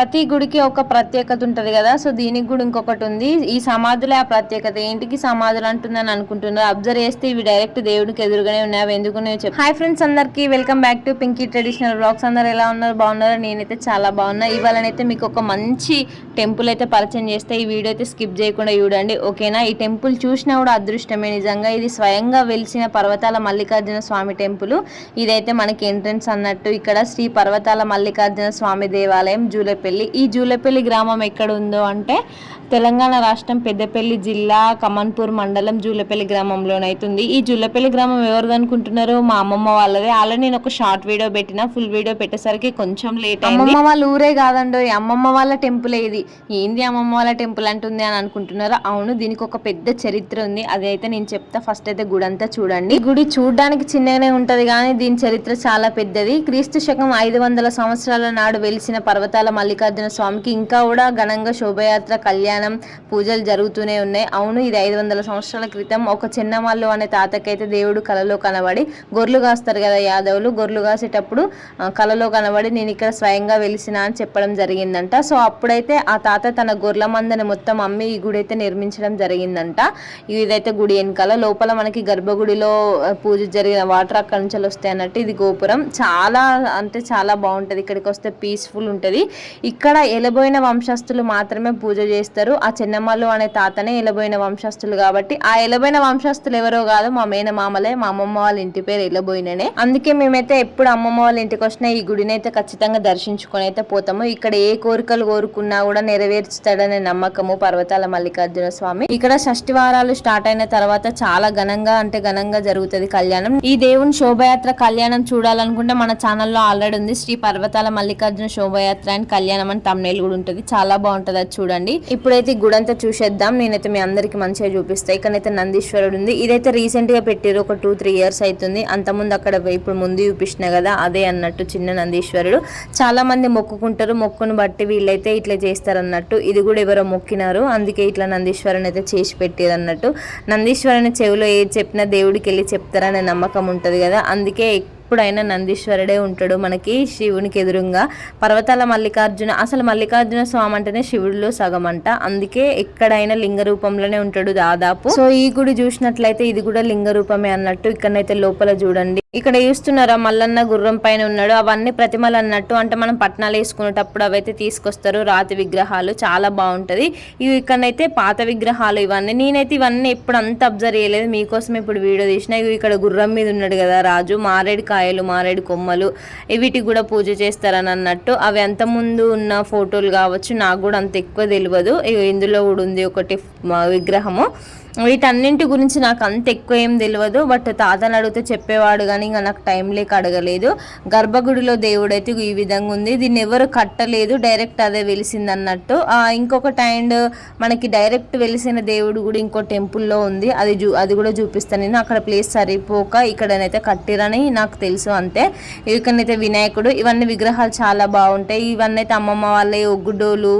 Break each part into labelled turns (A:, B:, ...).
A: ప్రతి గుడికి ఒక ప్రత్యేకత ఉంటుంది కదా సో దీనికి కూడా ఇంకొకటి ఉంది. ఈ సమాధులే ఆ ప్రత్యేకత. ఏంటికి సమాధులు అంటుందని అనుకుంటున్నారు? అబ్జర్వ్ చేస్తే ఇవి డైరెక్ట్ దేవుడికి ఎదురుగానే ఉన్నాయి. అవి ఎందుకు చెప్పి. హాయ్ ఫ్రెండ్స్ అందరికి welcome back to Pinky traditional blogs. అందరు ఎలా ఉన్నారు? బాగున్నారు? నేనైతే చాలా బాగున్నా. ఇవాళనైతే మీకు ఒక మంచి టెంపుల్ అయితే పరిచయం చేస్తే ఈ వీడియో అయితే స్కిప్ చేయకుండా చూడండి. ఓకేనా? ఈ టెంపుల్ చూసినా కూడా అదృష్టమే నిజంగా. ఇది స్వయంగా వెలిసిన పర్వతాల మల్లికార్జున స్వామి టెంపుల్. ఇదైతే మనకి ఎంట్రన్స్ అన్నట్టు ఇక్కడ శ్రీ పర్వతాల మల్లికార్జున స్వామి దేవాలయం జూలపల్లి ఈ జూలపల్లి గ్రామం ఎక్కడ ఉందో అంటే తెలంగాణ రాష్ట్రం పెద్దపల్లి జిల్లా కమన్పూర్ మండలం జూలపల్లి గ్రామంలోనైతుంది. ఈ జూలపల్లి గ్రామం ఎవరిది అనుకుంటున్నారు? మా అమ్మమ్మ వాళ్ళదే. అలా నేను ఒక షార్ట్ వీడియో పెట్టిన ఫుల్ వీడియో పెట్టేసరికి కొంచెం లేట్ అమ్మమ్మ వాళ్ళ ఊరే కాదండో అమ్మమ్మ వాళ్ళ టెంపుల్ ఇది. ఏంది అమ్మమ్మ వాళ్ళ టెంపుల్ అంటుంది అని అనుకుంటున్నారు? అవును దీనికి ఒక పెద్ద చరిత్ర ఉంది. అది అయితే నేను చెప్తా. ఫస్ట్ అయితే గుడి అంతా చూడండి గుడి చూడడానికి చిన్నగానే ఉంటది కానీ దీని చరిత్ర చాలా పెద్దది. క్రీస్తు శకం ఐదు వందల సంవత్సరాల నాడు వెలిసిన పర్వతాల మల్లికార్జున స్వామికి ఇంకా కూడా ఘనంగా శోభయాత్ర కళ్యాణం పూజలు జరుగుతూనే ఉన్నాయి. అవును ఇది ఐదు వందల సంవత్సరాల క్రితం ఒక చిన్నమల్లు అనే తాతకైతే దేవుడు కలలో కనబడి గొర్రెలు కాస్తారు కదా యాదవులు గొర్రెలు కాసేటప్పుడు కలలో కనబడి నేను ఇక్కడ స్వయంగా వెలిసిన అని చెప్పడం జరిగిందంట. సో అప్పుడైతే ఆ తాత తన గొర్రెల మందని మొత్తం అమ్మి ఈ గుడి అయితే నిర్మించడం జరిగిందంట. ఇదైతే గుడి వెనకాల లోపల మనకి గర్భగుడిలో పూజ జరిగిన వాటర్ అక్కడి నుంచి వస్తాయి అన్నట్టు ఇది గోపురం. చాలా అంటే చాలా బాగుంటుంది. ఇక్కడికి వస్తే పీస్ఫుల్ ఉంటుంది. ఇక్కడ ఎలబోయిన వంశస్థులు మాత్రమే పూజ చేస్తారు. ఆ చిన్నమ్మలు అనే తాతనే ఎలబోయిన వంశస్థులు కాబట్టి ఆ ఎలబోయిన వంశస్థులు ఎవరో కాదు మా మేనమామలే మా అమ్మమ్మ వాళ్ళ ఇంటి పేరు ఎలబోయిననే. అందుకే మేమైతే ఎప్పుడు అమ్మమ్మ వాళ్ళ ఇంటికి వచ్చినా ఈ గుడిని అయితే ఖచ్చితంగా దర్శించుకొని అయితే పోతాము. ఇక్కడ ఏ కోరికలు కోరుకున్నా కూడా నెరవేర్చుతాడనే నమ్మకము పర్వతాల మల్లికార్జున స్వామి. ఇక్కడ షష్టి వారాలు స్టార్ట్ అయిన తర్వాత చాలా ఘనంగా అంటే ఘనంగా జరుగుతుంది కళ్యాణం. ఈ దేవుని శోభయాత్ర కళ్యాణం చూడాలనుకుంటే మన ఛానల్లో ఆల్రెడీ ఉంది. శ్రీ పర్వతాల మల్లికార్జున శోభయాత్ర అండ్ కళ్యాణం అని తమ్నేల్ కూడా ఉంటుంది. చాలా బాగుంటుంది అది చూడండి. ఇప్పుడైతే గుడంతా చూసేద్దాం. నేనైతే మీ అందరికి మంచిగా చూపిస్తాను ఇక్కడైతే నందీశ్వరుడు ఉంది. ఇదైతే రీసెంట్గా పెట్టారు ఒక టూ త్రీ ఇయర్స్ అవుతుంది అంతకుముందు అక్కడ ఇప్పుడు ముందు చూపించిన కదా అదే అన్నట్టు చిన్న నందీశ్వరుడు. చాలా మంది మొక్కుకుంటారు. మొక్కును బట్టి వీళ్ళైతే ఇట్లా చేస్తారు అన్నట్టు ఇది కూడా ఎవరో మొక్కినారు. అందుకే ఇట్లా నందీశ్వరుని అయితే చేసి పెట్టారు అన్నట్టు నందీశ్వరుని చెవిలో ఏది చెప్పినా దేవుడికి వెళ్ళి చెప్తారనే నమ్మకం ఉంటుంది కదా. అందుకే ఎప్పుడైనా నందీశ్వరుడే ఉంటాడు. మనకి శివునికి ఎదురుగా పర్వతాల మల్లికార్జున అసలు మల్లికార్జున స్వామి అంటేనే శివుడిలో సగం అంట. అందుకే ఎక్కడైనా లింగ రూపంలోనే ఉంటాడు దాదాపు. సో ఈ గుడి చూసినట్లయితే ఇది కూడా లింగ రూపమే అన్నట్టు ఇక్కడనైతే లోపల చూడండి. ఇక్కడ చూస్తున్నారా మల్లన్న గుర్రం పైన ఉన్నాడు. అవన్నీ ప్రతిమలు అన్నట్టు అంటే మనం పట్నాలు వేసుకునేటప్పుడు అవైతే తీసుకొస్తారు. రాతి విగ్రహాలు చాలా బాగుంటది. ఇవి ఇక్కడైతే పాత విగ్రహాలు ఇవన్నీ. నేనైతే ఇవన్నీ ఎప్పుడు అంత అబ్జర్వ్ చేయలేదు. మీకోసం ఇప్పుడు వీడియో తీసిన. ఇక్కడ గుర్రం మీద ఉన్నాడు కదా రాజు. మారేడు కాయలు మారేడు కొమ్మలు వీటికి కూడా పూజ చేస్తారని అన్నట్టు అవి అంత ముందు ఉన్న ఫోటోలు కావచ్చు నాకు కూడా అంత ఎక్కువ తెలియదు. ఇందులో కూడా ఉంది ఒకటి విగ్రహము. వీటన్నింటి గురించి నాకు అంత ఎక్కువ ఏం తెలియదు బట్ తాతని అడిగితే చెప్పేవాడు కానీ ఇంకా నాకు టైం లేక అడగలేదు. గర్భగుడిలో దేవుడు అయితే ఈ విధంగా ఉంది. దీన్ని ఎవరు కట్టలేదు డైరెక్ట్ అదే వెలిసింది అన్నట్టు ఇంకొకటి అండ్ మనకి డైరెక్ట్ వెలిసిన దేవుడు కూడా ఇంకో టెంపుల్లో ఉంది. అది చూ అది కూడా చూపిస్తాను నేను. అక్కడ ప్లేస్ సరిపోక ఇక్కడనైతే కట్టిరని నాకు తెలుసు అంతే. ఇక్కడనైతే వినాయకుడు. ఇవన్నీ విగ్రహాలు చాలా బాగుంటాయి. ఇవన్నీ అయితే అమ్మమ్మ వాళ్ళే ఒగ్గుడోలు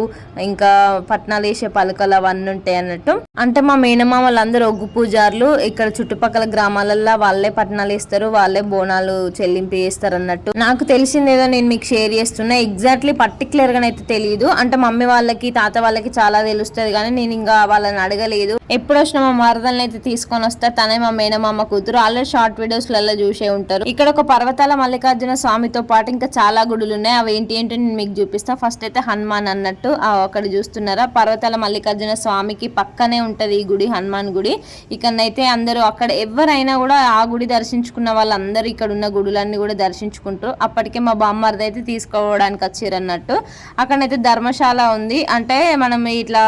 A: ఇంకా పట్నాలు వేసే పలకలు అవన్నీ ఉంటాయి అన్నట్టు. అంటే మా మేనమా వాళ్ళందరూ ఒగ్గు పూజారులు. ఇక్కడ చుట్టుపక్కల గ్రామాలల్లో వాళ్ళే పట్టణాలు వేస్తారు వాళ్ళే బోనాలు చెల్లింపు చేస్తారు అన్నట్టు నాకు తెలిసిందేదో నేను మీకు షేర్ చేస్తున్నా. ఎగ్జాక్ట్లీ పర్టికులర్గా అయితే తెలియదు అంటే మమ్మీ వాళ్ళకి తాత వాళ్ళకి చాలా తెలుస్తుంది కానీ నేను ఇంకా వాళ్ళని అడగలేదు. ఎప్పుడు వచ్చిన మా మరదల్ని అయితే తీసుకొని వస్తా తనే మా మేనమామ కూతురు. ఆల్రెడీ షార్ట్ వీడియోస్లలో చూసే ఉంటారు. ఇక్కడ ఒక పర్వతాల మల్లికార్జున స్వామితో పాటు ఇంకా చాలా గుడులు ఉన్నాయి అవి ఏంటి ఏంటి నేను మీకు చూపిస్తా. ఫస్ట్ అయితే హనుమాన్ అన్నట్టు అక్కడ చూస్తున్నారా? పర్వతాల మల్లికార్జున స్వామికి పక్కనే ఉంటుంది ఈ గుడి హనుమాన్ గుడి. ఇక్కడనైతే అందరూ అక్కడ ఎవరైనా కూడా ఆ గుడి దర్శించుకున్న వాళ్ళందరూ ఇక్కడ ఉన్న గుడులన్నీ కూడా దర్శించుకుంటారు అప్పటికే మా బామ్మర్ది అయితే తీసుకోవడానికి వచ్చారు అన్నట్టు అక్కడనైతే ధర్మశాల ఉంది. అంటే మనం ఇట్లా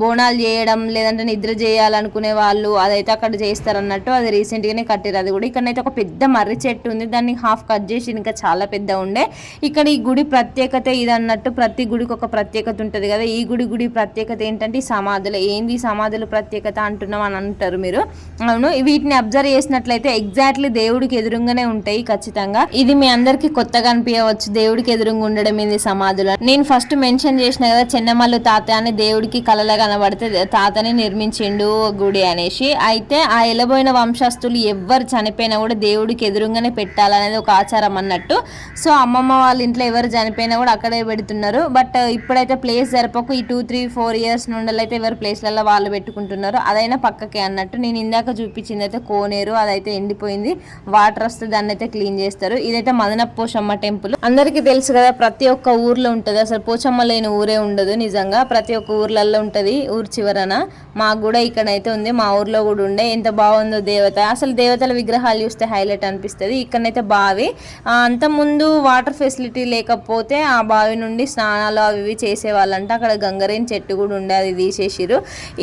A: బోనాలు చేయడం లేదంటే నిద్ర చేయాలనుకునే వాళ్ళు అదైతే అక్కడ చేస్తారన్నట్టు అది రీసెంట్ గానే కట్టారు అది కూడా ఇక్కడనైతే ఒక పెద్ద మర్రి చెట్టు ఉంది. దాన్ని హాఫ్ కట్ చేసి ఇంకా చాలా పెద్ద ఉండే. ఇక్కడ ఈ గుడి ప్రత్యేకత ఇది అన్నట్టు ప్రతి గుడికి ఒక ప్రత్యేకత ఉంటుంది కదా. ఈ గుడి గుడి ప్రత్యేకత ఏంటంటే ఈ సమాధులు. ఏంది సమాధుల ప్రత్యేకత అంటున్నాం అని అంటారు మీరు. అవును వీటిని అబ్జర్వ్ చేసినట్లయితే ఎగ్జాక్ట్లీ దేవుడికి ఎదురుగానే ఉంటాయి ఖచ్చితంగా. ఇది మీ అందరికి కొత్తగా అనిపించవచ్చు. దేవుడికి ఎదురుగా ఉండడం ఏంది సమాధులు నేను ఫస్ట్ మెన్షన్ చేసిన కదా చెన్నమల్లు తాత అని దేవుడికి కలలా కనబడితే తాతని నిర్మించి పోయిండు గుడి అనేసి. అయితే ఆ ఎలబోయిన వంశస్థులు ఎవరు చనిపోయినా కూడా దేవుడికి ఎదురుగానే పెట్టాలనేది ఒక ఆచారం అన్నట్టు. సో అమ్మమ్మ వాళ్ళ ఇంట్లో ఎవరు చనిపోయినా కూడా అక్కడే పెడుతున్నారు. బట్ ఇప్పుడైతే ప్లేస్ జరపకు ఈ టూ త్రీ ఫోర్ ఇయర్స్ నుండి అయితే ఎవరు ప్లేస్లలో వాళ్ళు పెట్టుకుంటున్నారు అదైనా పక్కకే అన్నట్టు. నేను ఇందాక చూపించింది అయితే కోనేరు అదైతే ఎండిపోయింది. వాటర్ వస్తే దాన్ని అయితే క్లీన్ చేస్తారు. ఇదైతే మదన పోషమ్మ టెంపుల్. అందరికీ తెలుసు కదా ప్రతి ఒక్క ఊర్లో ఉంటుంది. అసలు పోచమ్మ లేని ఊరే ఉండదు నిజంగా. ప్రతి ఒక్క ఊర్లలో ఉంటుంది ఊరు చివరన. మాకు కూడా ఇక్కడైతే ఉంది మా ఊర్లో కూడా ఉండే. ఎంత బాగుందో దేవత. అసలు దేవతల విగ్రహాలు చూస్తే హైలైట్ అనిపిస్తుంది. ఇక్కడనైతే బావి. అంత అంతకుముందు వాటర్ ఫెసిలిటీ లేకపోతే ఆ బావి నుండి స్నానాలు అవి ఇవి చేసేవాళ్ళంట. అక్కడ గంగరేని చెట్టు కూడా ఉండే అది తీసేసిరు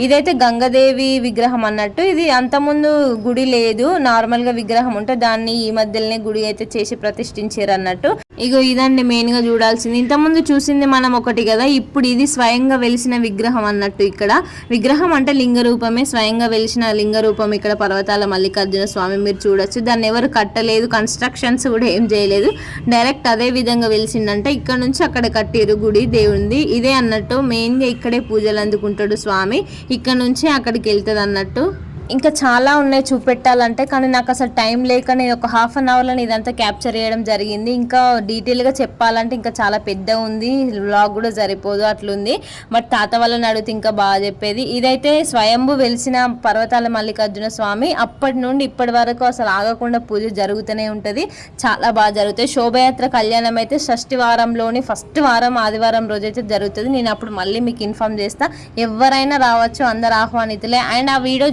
A: ఇదైతే గంగదేవి విగ్రహం అన్నట్టు. ఇది అంతకుముందు గుడి లేదు. నార్మల్గా విగ్రహం ఉంటే దాన్ని ఈ మధ్యలోనే గుడి అయితే చేసి ప్రతిష్ఠించారు అన్నట్టు. ఇగో ఇదండి మెయిన్గా చూడాల్సింది. ఇంతకుముందు చూసింది మనం ఒకటి కదా. ఇప్పుడు ఇది స్వయంగా వెలిసిన విగ్రహం అన్నట్టు ఇక్కడ. విగ్రహం అంటే లింగ రూపమే స్వయంగా వెలిసిన లింగ రూపం ఇక్కడ పర్వతాల మల్లికార్జున స్వామి మీరు చూడొచ్చు. దాన్ని ఎవరు కట్టలేదు కన్స్ట్రక్షన్స్ కూడా ఏం చేయలేదు. డైరెక్ట్ అదే విధంగా వెలిసిందంటే. ఇక్కడ నుంచి అక్కడ కట్టిరు గుడి దేవుంది. ఇదే అన్నట్టు మెయిన్గా ఇక్కడే పూజలు అందుకుంటాడు స్వామి. ఇక్కడ నుంచి అక్కడికి వెళ్తుంది అన్నట్టు ఇంకా చాలా ఉన్నాయి చూపెట్టాలంటే కానీ నాకు అసలు టైం లేక నేను ఒక హాఫ్ అన్ అవర్లో ఇదంతా క్యాప్చర్ చేయడం జరిగింది. ఇంకా డీటెయిల్గా చెప్పాలంటే ఇంకా చాలా పెద్ద ఉంది వ్లాగ్ కూడా సరిపోదు అట్లుంది. బట్ తాత వాళ్ళని అడిగితే ఇంకా బాగా చెప్పేది. ఇదైతే స్వయంభు వెలిసిన పర్వతాల మల్లికార్జున స్వామి. అప్పటి నుండి ఇప్పటి వరకు అసలు ఆగకుండా పూజ జరుగుతూనే ఉంటుంది. చాలా బాగా జరుగుతాయి. శోభయాత్ర కళ్యాణం అయితే షష్టి వారంలోని ఫస్ట్ వారం ఆదివారం రోజైతే జరుగుతుంది. నేను అప్పుడు మళ్ళీ మీకు ఇన్ఫామ్ చేస్తా. ఎవరైనా రావచ్చు అందరు ఆహ్వానితులే. అండ్ ఆ వీడియో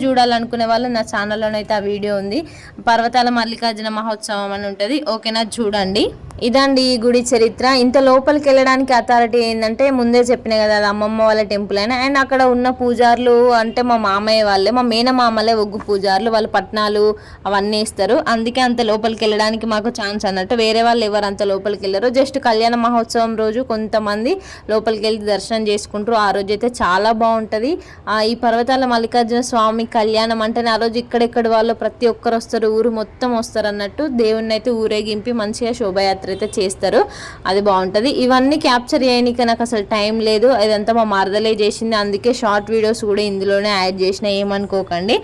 A: అనుకునే వాళ్ళు నా ఛానల్లోనైతే ఆ వీడియో ఉంది. పర్వతాల మల్లికార్జున మహోత్సవం అని ఉంటుంది. ఓకేనా? చూడండి. ఇదండి ఈ గుడి చరిత్ర. ఇంత లోపలికి వెళ్ళడానికి అథారిటీ ఏంటంటే ముందే చెప్పిన కదా అది అమ్మమ్మ వాళ్ళ టెంపుల్ అయినా. అండ్ అక్కడ ఉన్న పూజారులు అంటే మా మామయ్య వాళ్ళే మా మేనమామలే ఒగ్గు పూజారులు. వాళ్ళు పట్నాలు అవన్నీ ఇస్తారు అందుకే అంత లోపలికి వెళ్ళడానికి మాకు ఛాన్స్ అన్నట్టు. వేరే వాళ్ళు ఎవరు అంత లోపలికి వెళ్ళరు. జస్ట్ కళ్యాణ మహోత్సవం రోజు కొంతమంది లోపలికి వెళ్ళి దర్శనం చేసుకుంటారు. ఆ రోజు అయితే చాలా బాగుంటుంది. ఆ, ఈ పర్వతాల మల్లికార్జున స్వామి కళ్యాణ అంటే ఆ రోజు ఇక్కడెక్కడ వాళ్ళు ప్రతి ఒక్కరు వస్తారు ఊరు మొత్తం వస్తారు అన్నట్టు దేవుణ్ణి అయితే ఊరేగింపి మంచిగా శోభయాత్ర అయితే చేస్తారు. అది బాగుంటుంది. ఇవన్నీ క్యాప్చర్ చేయడానికి నాకు అసలు టైం లేదు. ఇదంతా మా మరదలే చేసింది. అందుకే షార్ట్ వీడియోస్ కూడా ఇందులోనే యాడ్ చేసిన ఏమనుకోకండి.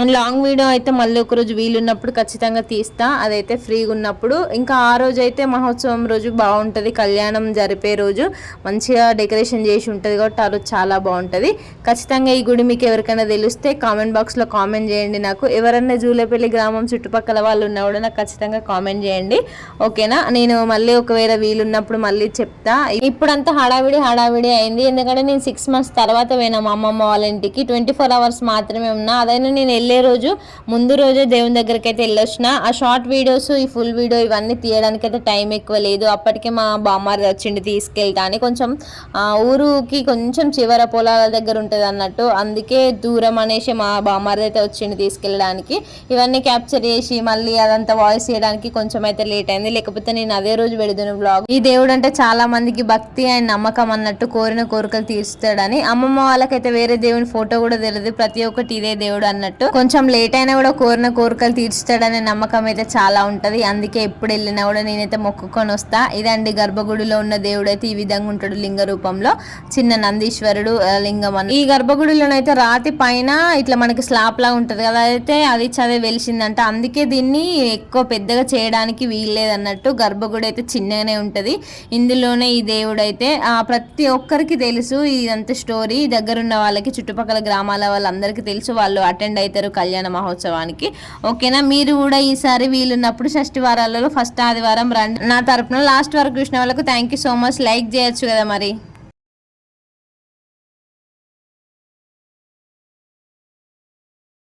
A: అండ్ లాంగ్ వీడియో అయితే మళ్ళీ ఒకరోజు వీలున్నప్పుడు ఖచ్చితంగా తీస్తా. అదైతే ఫ్రీగా ఉన్నప్పుడు. ఇంకా ఆ రోజు అయితే మహోత్సవం రోజు బాగుంటుంది. కళ్యాణం జరిపే రోజు మంచిగా డెకరేషన్ చేసి ఉంటుంది కాబట్టి ఆ రోజు చాలా బాగుంటుంది. ఖచ్చితంగా ఈ గుడి మీకు ఎవరికైనా తెలిస్తే కామెంట్ బాక్స్లో కామెంట్ చేయండి నాకు. ఎవరైనా జూలేపల్లి గ్రామం చుట్టుపక్కల వాళ్ళు ఉన్నా కూడా నాకు ఖచ్చితంగా కామెంట్ చేయండి. ఓకేనా? నేను మళ్ళీ ఒకవేళ వీలున్నప్పుడు మళ్ళీ చెప్తా. ఇప్పుడంతా హడావిడి హడావిడి అయింది. ఎందుకంటే నేను సిక్స్ మంత్స్ తర్వాత పోయినా మా అమ్మమ్మ వాళ్ళ ఇంటికి. ట్వంటీ ఫోర్ అవర్స్ మాత్రమే ఉన్నా. అదైనా నేను వెళ్ళే రోజు ముందు రోజే దేవుని దగ్గరికి అయితే వెళ్ళొచ్చిన. ఆ షార్ట్ వీడియోస్ ఈ ఫుల్ వీడియో ఇవన్నీ తీయడానికి అయితే టైం ఎక్కువ లేదు. అప్పటికే మా బామ్మారి వచ్చిండి తీసుకెళ్తా అని కొంచెం ఆ, ఊరుకి కొంచెం చివర పొలాల దగ్గర ఉంటుంది అన్నట్టు అందుకే దూరం అనేసి మా బామ్మారి అయితే వచ్చిండి తీసుకెళ్ళడానికి ఇవన్నీ క్యాప్చర్ చేసి మళ్ళీ అదంతా వాయిస్ చేయడానికి కొంచెం అయితే లేట్ అయింది. లేకపోతే నేను అదే రోజు పెడుతున్న బ్లాగ్ ఈ దేవుడు అంటే చాలా మందికి భక్తి అండ్ నమ్మకం అన్నట్టు కోరిన కోరికలు తీరుస్తాడని అమ్మమ్మ వాళ్ళకైతే వేరే దేవుని ఫోటో కూడా తెలియదు. ప్రతి ఒక్కటి ఇదే దేవుడు అన్నట్టు కొంచెం లేట్ అయినా కూడా కోరిన కోరికలు తీర్చుతాడనే నమ్మకం అయితే చాలా ఉంటది. అందుకే ఎప్పుడు వెళ్ళినా కూడా నేనైతే మొక్కుకొని వస్తా. ఇదండి గర్భగుడిలో ఉన్న దేవుడు అయితే ఈ విధంగా ఉంటాడు లింగ రూపంలో. చిన్న నందీశ్వరుడు లింగం అని ఈ గర్భగుడిలోనైతే రాతి పైన ఇట్లా మనకి స్లాప్ లా ఉంటుంది కదా అయితే అది చదివి వెలిసిందంట. అందుకే దీన్ని ఎక్కువ పెద్దగా చేయడానికి వీల్లేదన్నట్టు గర్భగుడి అయితే చిన్నగానే ఉంటుంది. ఇందులోనే ఈ దేవుడు అయితే ప్రతి ఒక్కరికి తెలుసు ఇదంతా స్టోరీ. దగ్గరున్న వాళ్ళకి చుట్టుపక్కల గ్రామాల వాళ్ళందరికీ తెలుసు. వాళ్ళు అటెండ్ అవుతారు కళ్యాణ మహోత్సవానికి. ఓకేనా? మీరు కూడా ఈసారి వీలున్నప్పుడు షష్టి వారాలలో ఫస్ట్ ఆదివారం రండి. నా తరపున లాస్ట్ వరకు చూసిన వాళ్ళకు thank you so much like చేయొచ్చు కదా మరి.